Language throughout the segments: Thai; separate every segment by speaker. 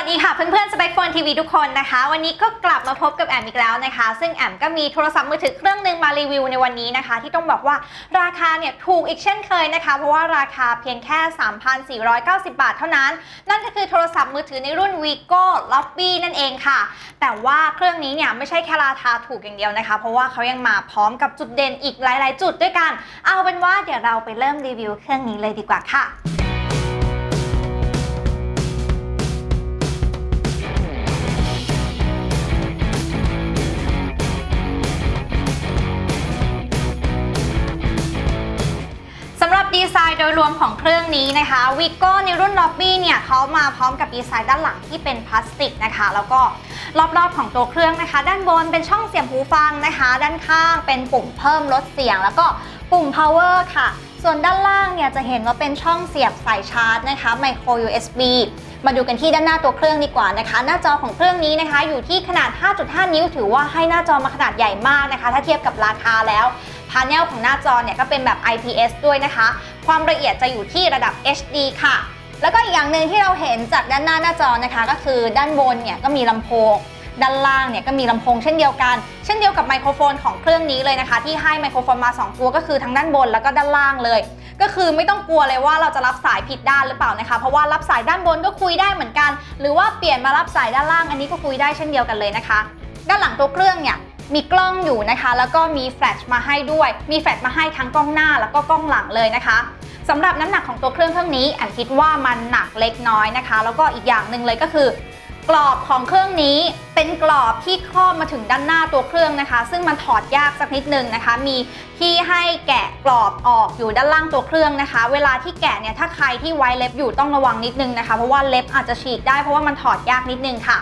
Speaker 1: วัสดีค่ะเพื่อนๆสเปคโฟนทีวีทุกคนนะคะ วันนี้ก็กลับมาพบกับแอมอีกแล้วนะคะ ซึ่งแอมก็มีโทรศัพท์มือถือเครื่องหนึ่งมารีวิวในวันนี้นะคะ ที่ต้องบอกว่าราคาเนี่ยถูกอีกเช่นเคยนะคะ เพราะว่าราคาเพียงแค่ 3,490 บาทเท่านั้น นั่นก็คือโทรศัพท์มือถือในรุ่น Vigo Lobby นั่นเองค่ะ แต่ว่าเครื่องนี้เนี่ยไม่ใช่แค่ราคาถูกอย่างเดียวนะคะ เพราะว่าเขายังมาพร้อมกับจุดเด่นอีกหลาย ๆ จุดด้วยกัน เอาเป็นว่าเดี๋ยวเราไปเริ่มรีวิวเครื่องนี้เลยดีกว่าค่ะ รวมของเครื่องนี้นะคะ Vigo ในรุ่น Lobby เนี่ยเขามาพร้อมกับดีไซน์ด้านหลังที่เป็นพลาสติกนะคะ แล้วก็รอบๆของตัวเครื่องนะคะ ด้านบนเป็นช่องเสียบหูฟังนะคะ ด้านข้างเป็นปุ่มเพิ่มลดเสียง แล้วก็ปุ่ม power ค่ะ ส่วนด้านล่างเนี่ยจะเห็นว่าเป็นช่องเสียบสายชาร์จนะคะ micro USB มาดูกันที่ด้านหน้าตัวเครื่องดีกว่านะคะ หน้าจอของเครื่องนี้นะคะ อยู่ที่ขนาด 5.5 นิ้ว ถือว่าให้หน้าจอมาขนาดใหญ่มากนะคะ ถ้าเทียบกับราคาแล้ว พาเนลของหน้าจอเนี่ยก็เป็นแบบ IPS ด้วยนะคะ ความละเอียดจะอยู่ที่ระดับ HD ค่ะ แล้วก็อีกอย่างหนึ่งที่เราเห็นจากด้านหน้าหน้าจอนะคะ ก็คือด้านบนเนี่ยก็มีลำโพง ด้านล่างเนี่ยก็มีลำโพงเช่นเดียวกัน เช่นเดียวกับไมโครโฟนของเครื่องนี้เลยนะคะ ที่ให้ไมโครโฟนมา 2 ตัวก็คือทั้งด้านบนแล้วก็ด้านล่างเลย ก็คือไม่ต้องกลัวเลยว่าเราจะรับสายผิดด้านหรือเปล่านะคะ เพราะว่ารับสายด้านบนก็คุยได้เหมือนกัน หรือว่าเปลี่ยนมารับสายด้านล่างอันนี้ก็คุยได้เช่นเดียวกันเลยนะคะ ด้านหลังตัวเครื่องเนี่ย มีกล้องอยู่นะคะ แล้วก็มีแฟลชมาให้ด้วย มีแฟลชมาให้ทั้งกล้องหน้าแล้วก็กล้องหลังเลยนะคะสำหรับน้ำหนักของตัวเครื่องเครื่องนี้แอมคิดว่ามันหนักเล็กน้อยนะคะ แล้วก็อีกอย่างหนึ่งเลยก็คือกรอบของเครื่องนี้เป็นกรอบที่ครอบมาถึงด้านหน้าตัวเครื่องนะคะ ซึ่งมันถอดยากสักนิดนึงนะคะ มีที่ให้แกะกรอบออกอยู่ด้านล่างตัวเครื่องนะคะ เวลาที่แกะเนี่ยถ้าใครที่ไว้เล็บอยู่ต้องระวังนิดนึงนะคะ เพราะว่าเล็บอาจจะฉีกได้เพราะว่ามันถอดยากนิดนึงค่ะ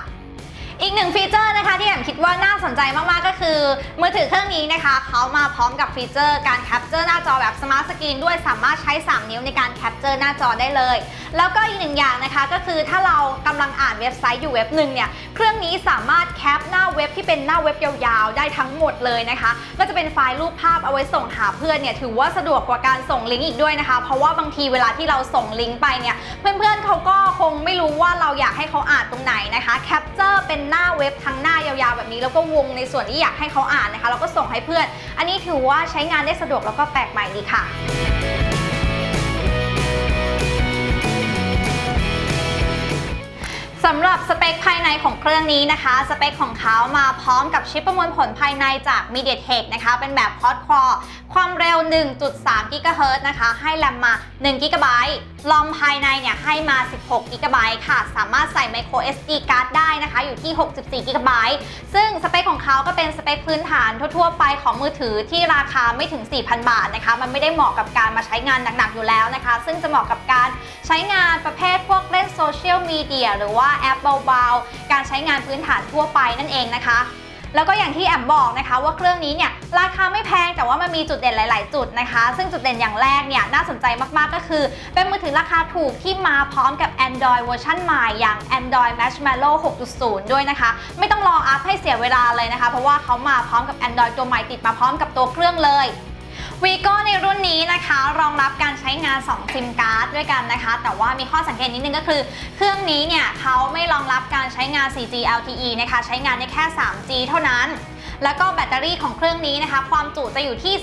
Speaker 1: อีกหนึ่งฟีเจอร์นะคะที่แอมคิดว่าน่าสนใจมากๆก็คือ มือถือเครื่องนี้นะคะเขามาพร้อมกับฟีเจอร์การแคปเจอร์หน้าจอแบบสมาร์ทสกรีนด้วยสามารถใช้ 3 นิ้วในการแคปเจอร์หน้าจอได้เลย แล้วก็อีกหนึ่งอย่างนะคะก็คือถ้าเรากำลังอ่านเว็บไซต์อยู่เว็บหนึ่งเนี่ยเครื่องนี้สามารถแคปหน้าเว็บที่เป็นหน้าเว็บยาวๆ ได้ทั้งหมดเลยนะคะ ก็จะเป็นไฟล์รูปภาพเอาไว้ส่งหาเพื่อนเนี่ยถือว่าสะดวกกว่าการส่งลิงก์อีกด้วยนะคะ เพราะว่าบางทีเวลาที่เราส่งลิงก์ไปเนี่ยเพื่อนๆเขาก็คงไม่รู้ว่าเราอยากให้เขาอ่านตรงไหนนะคะแคปเจอร์เป็นหน้าเว็บทั้งหน้ายาวๆแบบนี้ แล้วก็วงในส่วนที่อยากให้เขาอ่านนะคะแล้วก็ส่งให้เพื่อน อันนี้ถือว่าใช้งานได้สะดวกแล้วก็แปลกใหม่ดีค่ะ สำหรับสเปคภายในของเครื่องนี้นะคะ สเปคของเขามาพร้อมกับชิปประมวลผลภายในจาก MediaTek นะคะ เป็นแบบ Quad Core ความเร็ว 1.3 GHz นะคะ ให้แรมมา 1 GB ลอมภายในเนี่ยให้มา 16 GB ค่ะ สามารถใส่ Micro SD card ได้นะคะ อยู่ที่ 64 GB ซึ่งสเปคของเขาก็เป็นสเปคพื้นฐานทั่วๆ ไปของมือถือที่ราคาไม่ถึง 4,000 บาทนะคะ มันไม่ได้เหมาะกับการมาใช้งานหนักๆ อยู่แล้วนะคะ ซึ่งจะเหมาะกับการใช้งานประเภทพวกเล่นโซเชียลมีเดียหรือว่าแอปเบาๆ การใช้งานพื้นฐานทั่วไปนั่นเองนะคะ แล้วก็อย่างที่แอมบอกนะคะว่าเครื่องนี้เนี่ยราคาไม่แพงแต่ว่ามันมีจุดเด่นหลาย ๆ จุดนะคะ ซึ่งจุดเด่นอย่างแรกเนี่ยน่าสนใจมาก ๆ ก็คือ เป็นมือถือราคาถูกที่มาพร้อมกับ Android เวอร์ชันใหม่อย่าง Android Marshmallow 6.0 ด้วยนะคะ ไม่ต้องรออัพให้เสียเวลาเลยนะคะ เพราะว่าเขามาพร้อมกับ Android ตัวใหม่ติดมาพร้อมกับตัวเครื่องเลย Vigo ในรุ่นนี้นะคะ รองรับการใช้งาน 2 ซิมการ์ดด้วยกันนะคะ แต่ว่ามีข้อสังเกตนิดนึงก็คือ เครื่องนี้เนี่ยเขาไม่รองรับการใช้งาน 4G LTE นะคะ ใช้งานได้แค่ 3G เท่านั้น แล้วก็แบตเตอรี่ของเครื่องนี้นะคะ ความจุจะอยู่ที่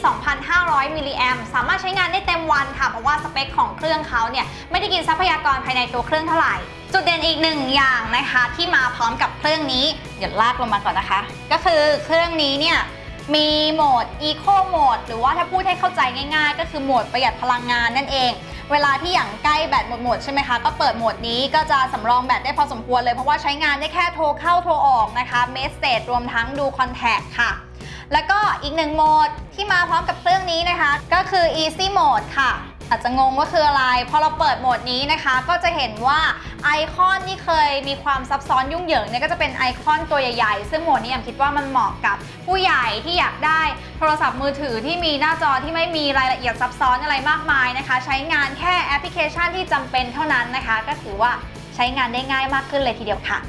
Speaker 1: 2,500 มิลลิแอมสามารถใช้งานได้เต็มวันค่ะ เพราะว่าสเปคของเครื่องเขาเนี่ยไม่ได้กินทรัพยากรภายในตัวเครื่องเท่าไหร่จุดเด่นอีกหนึ่งอย่างนะคะที่มาพร้อมกับเครื่องนี้เดี๋ยวลากลงมาก่อนนะคะ ก็คือเครื่องนี้เนี่ย มีโหมด Eco โหมดหรือว่าถ้าพูดให้เข้าใจง่ายๆ ก็คือโหมดประหยัดพลังงานนั่นเอง เวลาที่อย่างใกล้แบตหมดหมดใช่ไหมคะ ก็เปิดโหมดนี้ก็จะสำรองแบตได้พอสมควรเลย เพราะว่าใช้งานได้แค่โทรเข้าโทรออกนะคะเมสเซจรวมทั้งดูคอนแทคค่ะ แล้วก็อีกหนึ่งโหมดที่มาพร้อมกับเครื่องนี้นะคะ ก็คือ Easy Mode ค่ะ อาจจะงงว่าคืออะไรพอเราเปิดโหมดนี้นะคะ ก็จะเห็นว่าไอคอนที่เคยมีความซับซ้อนยุ่งเหยิงเนี่ยก็จะเป็นไอคอนตัวใหญ่ๆ ซึ่งโหมดนี้แอมคิดว่ามันเหมาะกับผู้ใหญ่ที่อยากได้โทรศัพท์มือถือที่มีหน้าจอที่ไม่มีรายละเอียดซับซ้อนอะไรมากมายนะคะ ใช้งานแค่แอปพลิเคชันที่จำเป็นเท่านั้นนะคะ ก็ถือว่าใช้งานได้ง่ายมากขึ้นเลยทีเดียวค่ะ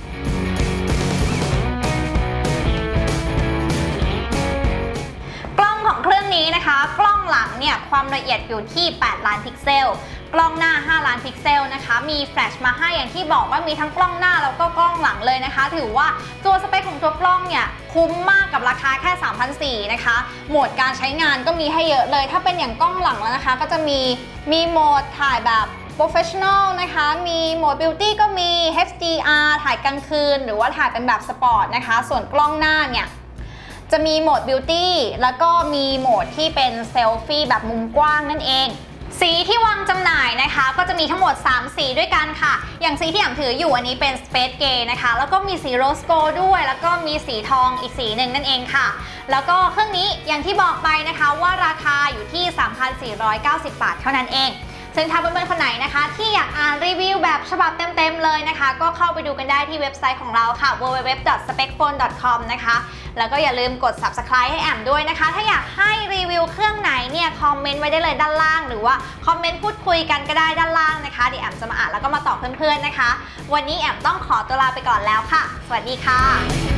Speaker 1: เครื่องนี้นะคะกล้องหลังเนี่ยความละเอียดอยู่ที่ 8 ล้านพิกเซล กล้องหน้า 5 ล้านพิกเซลนะคะ มีแฟลชมาให้อย่างที่บอกว่ามีทั้งกล้องหน้าแล้วก็กล้องหลังเลยนะคะ ถือว่าตัวสเปคของตัวกล้องเนี่ยคุ้มมากกับราคาแค่ 3,400นะคะ โหมดการใช้งานก็มีให้เยอะเลย ถ้าเป็นอย่างกล้องหลังแล้วนะคะ ก็จะมีมีโหมดถ่ายแบบ professional นะคะ มีโหมด beauty ก็มี HDR ถ่ายกลางคืน หรือว่าถ่ายเป็นแบบสปอร์ตนะคะ ส่วนกล้องหน้าเนี่ย จะมีโหมด Beauty แล้วก็มีโหมดที่เป็นเซลฟี่แบบมุมกว้างนั่นเอง สีที่วางจำหน่ายนะคะ ก็จะมีทั้งหมด 3 สีด้วยกันค่ะ อย่างสีที่อ่ำถืออยู่อันนี้เป็น Space Gray นะคะ แล้วก็มีสี Rose Gold ด้วย แล้วก็มีสีทองอีกสีหนึ่งนั่นเองค่ะ แล้วก็เครื่องนี้อย่างที่บอกไปนะคะว่าราคาอยู่ที่ 3,490 บาทเท่านั้นเอง ซึ่งถ้าเพื่อนๆคนไหนนะคะ ที่อยากอ่านรีวิวแบบฉบับเต็มๆเลยนะคะ ก็เข้าไปดูกันได้ที่เว็บไซต์ของเราค่ะ www.specphone.com นะคะ แล้วก็อย่าลืมกด subscribe ให้แอมด้วยนะคะ ถ้าอยากให้รีวิวเครื่องไหนเนี่ยคอมเมนต์ไว้ได้เลยด้านล่าง หรือว่าคอมเมนต์พูดคุยกันก็ได้ด้านล่างนะคะเดี๋ยวแอมจะมาอ่านแล้วก็มาตอบเพื่อนๆนะคะ วันนี้แอมต้องขอตัวลาไปก่อนแล้วค่ะ สวัสดีค่ะ